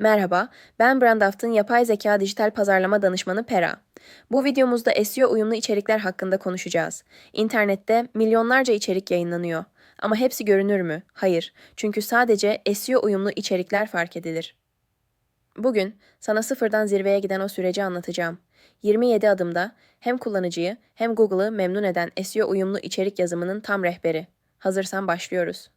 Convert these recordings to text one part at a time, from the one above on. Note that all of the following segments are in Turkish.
Merhaba, ben Brandaft'ın yapay zeka dijital pazarlama danışmanı Pera. Bu videomuzda SEO uyumlu içerikler hakkında konuşacağız. İnternette milyonlarca içerik yayınlanıyor. Ama hepsi görünür mü? Hayır. Çünkü sadece SEO uyumlu içerikler fark edilir. Bugün sana sıfırdan zirveye giden o süreci anlatacağım. 27 adımda hem kullanıcıyı hem Google'ı memnun eden SEO uyumlu içerik yazımının tam rehberi. Hazırsan başlıyoruz.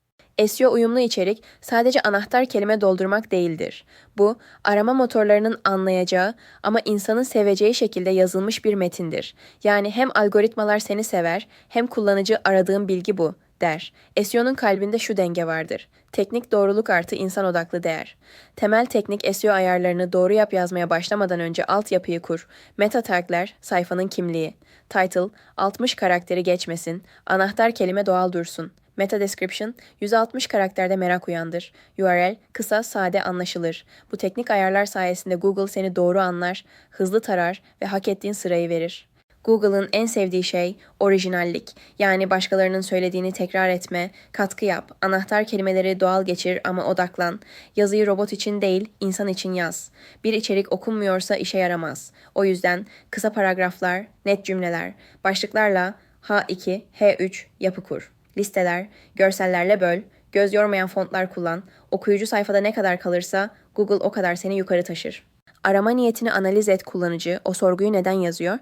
SEO uyumlu içerik sadece anahtar kelime doldurmak değildir. Bu, arama motorlarının anlayacağı ama insanın seveceği şekilde yazılmış bir metindir. Yani hem algoritmalar seni sever, hem kullanıcı aradığın bilgi bu der. SEO'nun kalbinde şu denge vardır. Teknik doğruluk artı insan odaklı değer. Temel teknik SEO ayarlarını doğru yap yazmaya başlamadan önce altyapıyı kur. Meta tagler, sayfanın kimliği. Title, 60 karakteri geçmesin. Anahtar kelime doğal dursun. Meta description 160 karakterde merak uyandır. URL kısa, sade, anlaşılır. Bu teknik ayarlar sayesinde Google seni doğru anlar, hızlı tarar ve hak ettiğin sırayı verir. Google'ın en sevdiği şey orijinallik. Yani başkalarının söylediğini tekrar etme, katkı yap, anahtar kelimeleri doğal geçir ama odaklan. Yazıyı robot için değil, insan için yaz. Bir içerik okunmuyorsa işe yaramaz. O yüzden kısa paragraflar, net cümleler, başlıklarla H2, H3 yapı kur. Listeler, görsellerle böl, göz yormayan fontlar kullan, okuyucu sayfada ne kadar kalırsa Google o kadar seni yukarı taşır. Arama niyetini analiz et kullanıcı, o sorguyu neden yazıyor?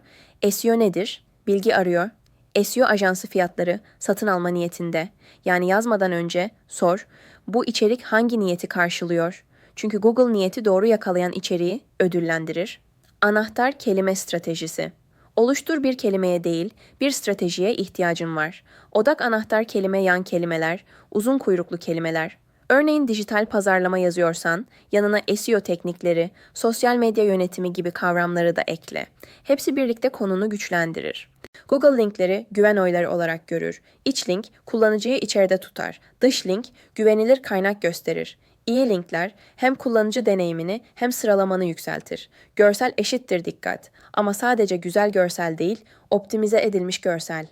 SEO nedir? Bilgi arıyor. SEO ajansı fiyatları satın alma niyetinde. Yani yazmadan önce sor, bu içerik hangi niyeti karşılıyor? Çünkü Google niyeti doğru yakalayan içeriği ödüllendirir. Anahtar kelime stratejisi. Oluştur bir kelimeye değil, bir stratejiye ihtiyacın var. Odak anahtar kelime yan kelimeler, uzun kuyruklu kelimeler. Örneğin dijital pazarlama yazıyorsan, yanına SEO teknikleri, sosyal medya yönetimi gibi kavramları da ekle. Hepsi birlikte konunu güçlendirir. Google linkleri güven oyları olarak görür. İç link kullanıcıyı içeride tutar. Dış link güvenilir kaynak gösterir. İyi linkler hem kullanıcı deneyimini hem sıralamanı yükseltir. Görsel eşittir dikkat ama sadece güzel görsel değil, optimize edilmiş görsel.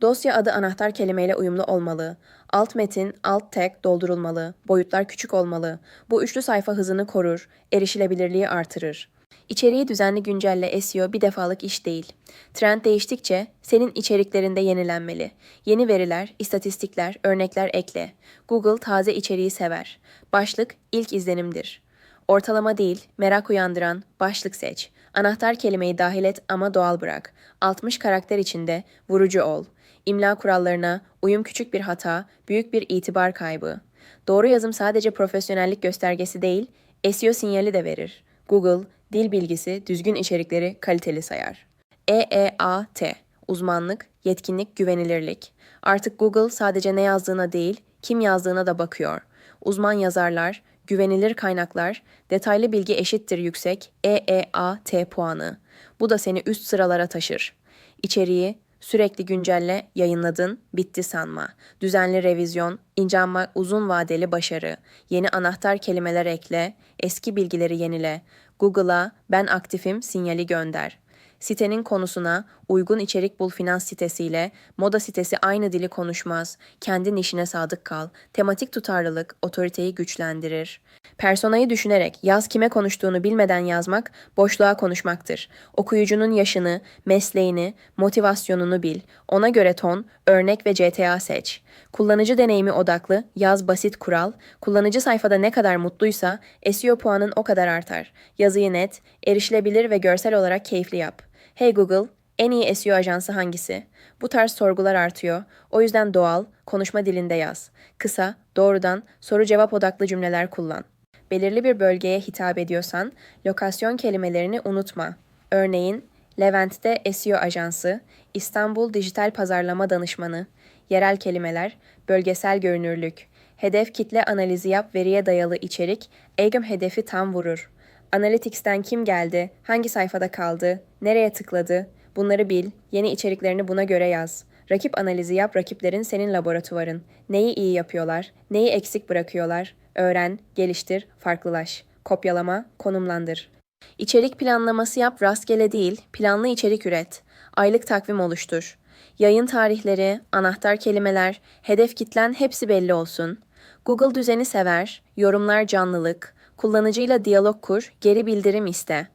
Dosya adı anahtar kelimeyle uyumlu olmalı. Alt metin, alt tag doldurulmalı. Boyutlar küçük olmalı. Bu üçlü sayfa hızını korur, erişilebilirliği artırır. İçeriği düzenli güncelle SEO bir defalık iş değil. Trend değiştikçe senin içeriklerinde yenilenmeli. Yeni veriler, istatistikler, örnekler ekle. Google taze içeriği sever. Başlık ilk izlenimdir. Ortalama değil, merak uyandıran başlık seç. Anahtar kelimeyi dahil et ama doğal bırak. 60 karakter içinde vurucu ol. İmla kurallarına uyum küçük bir hata, büyük bir itibar kaybı. Doğru yazım sadece profesyonellik göstergesi değil, SEO sinyali de verir. Google, dil bilgisi, düzgün içerikleri kaliteli sayar. EEAT, uzmanlık, yetkinlik, güvenilirlik. Artık Google sadece ne yazdığına değil, kim yazdığına da bakıyor. Uzman yazarlar, güvenilir kaynaklar, detaylı bilgi eşittir yüksek, EEAT puanı. Bu da seni üst sıralara taşır. İçeriği, Sürekli güncelle, yayınladın, bitti sanma. Düzenli revizyon, incanma, uzun vadeli başarı. Yeni anahtar kelimeler ekle, eski bilgileri yenile. Google'a ben aktifim sinyali gönder. Sitenin konusuna uygun içerik bul finans sitesiyle moda sitesi aynı dili konuşmaz. Kendi nişine sadık kal. Tematik tutarlılık otoriteyi güçlendirir. Personayı düşünerek yaz kime konuştuğunu bilmeden yazmak boşluğa konuşmaktır. Okuyucunun yaşını, mesleğini, motivasyonunu bil. Ona göre ton, örnek ve CTA seç. Kullanıcı deneyimi odaklı, yaz basit kural. Kullanıcı sayfada ne kadar mutluysa SEO puanın o kadar artar. Yazıyı net, erişilebilir ve görsel olarak keyifli yap. Hey Google, en iyi SEO ajansı hangisi? Bu tarz sorgular artıyor. O yüzden doğal, konuşma dilinde yaz. Kısa, doğrudan, soru cevap odaklı cümleler kullan. Belirli bir bölgeye hitap ediyorsan, lokasyon kelimelerini unutma. Örneğin, Levent'te SEO ajansı, İstanbul Dijital Pazarlama Danışmanı, yerel kelimeler, bölgesel görünürlük, hedef kitle analizi yap veriye dayalı içerik, EGM hedefi tam vurur. Analytics'ten kim geldi, hangi sayfada kaldı, nereye tıkladı, bunları bil, yeni içeriklerini buna göre yaz. Rakip analizi yap rakiplerin senin laboratuvarın. Neyi iyi yapıyorlar, neyi eksik bırakıyorlar. Öğren, geliştir, farklılaş. Kopyalama, konumlandır. İçerik planlaması yap rastgele değil, planlı içerik üret. Aylık takvim oluştur. Yayın tarihleri, anahtar kelimeler, hedef kitlen hepsi belli olsun. Google düzeni sever, yorumlar canlılık, Kullanıcıyla diyalog kur, geri bildirim iste.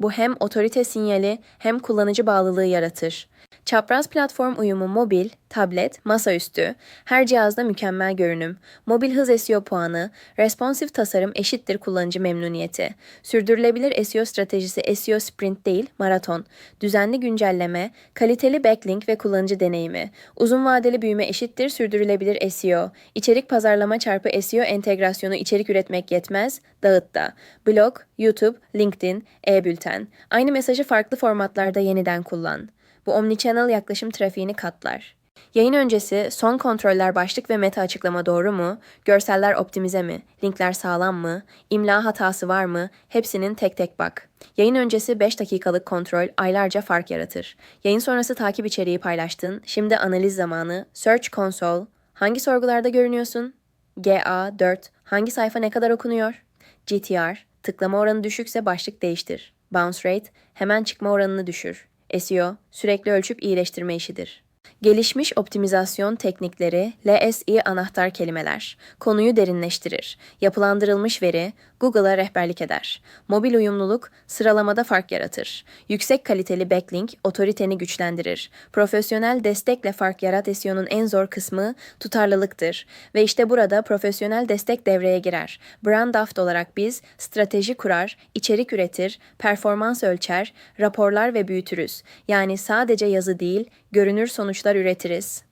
Bu hem otorite sinyali hem kullanıcı bağlılığı yaratır. Çapraz platform uyumu mobil, tablet, masaüstü, her cihazda mükemmel görünüm, mobil hız SEO puanı, responsif tasarım eşittir kullanıcı memnuniyeti, sürdürülebilir SEO stratejisi SEO sprint değil, maraton, düzenli güncelleme, kaliteli backlink ve kullanıcı deneyimi, uzun vadeli büyüme eşittir sürdürülebilir SEO, içerik pazarlama çarpı SEO entegrasyonu içerik üretmek yetmez, dağıt da, blog, YouTube, LinkedIn, e-bülten, aynı mesajı farklı formatlarda yeniden kullan. Bu omnichannel yaklaşım trafiğini katlar. Yayın öncesi son kontroller başlık ve meta açıklama doğru mu? Görseller optimize mi? Linkler sağlam mı? İmla hatası var mı? Hepsinin tek tek bak. Yayın öncesi 5 dakikalık kontrol aylarca fark yaratır. Yayın sonrası takip içeriği paylaştın. Şimdi analiz zamanı. Search Console. Hangi sorgularda görünüyorsun? GA4. Hangi sayfa ne kadar okunuyor? GTR. Tıklama oranı düşükse başlık değiştir. Bounce rate. Hemen çıkma oranını düşür. SEO, sürekli ölçüp iyileştirme işidir. Gelişmiş optimizasyon teknikleri, LSI anahtar kelimeler, konuyu derinleştirir. Yapılandırılmış veri, Google'a rehberlik eder. Mobil uyumluluk, sıralamada fark yaratır. Yüksek kaliteli backlink, otoriteni güçlendirir. Profesyonel destekle fark yarat SEO'nun en zor kısmı tutarlılıktır. Ve işte burada profesyonel destek devreye girer. Brand Aft olarak biz strateji kurar, içerik üretir, performans ölçer, raporlar ve büyütürüz. Yani sadece yazı değil, görünür sonuçlar üretiriz.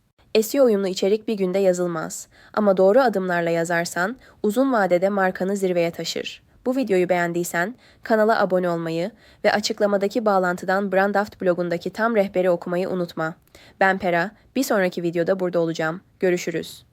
SEO uyumlu içerik bir günde yazılmaz. Ama doğru adımlarla yazarsan uzun vadede markanı zirveye taşır. Bu videoyu beğendiysen kanala abone olmayı ve açıklamadaki bağlantıdan Brandaft blogundaki tam rehberi okumayı unutma. Ben Pera, bir sonraki videoda burada olacağım. Görüşürüz.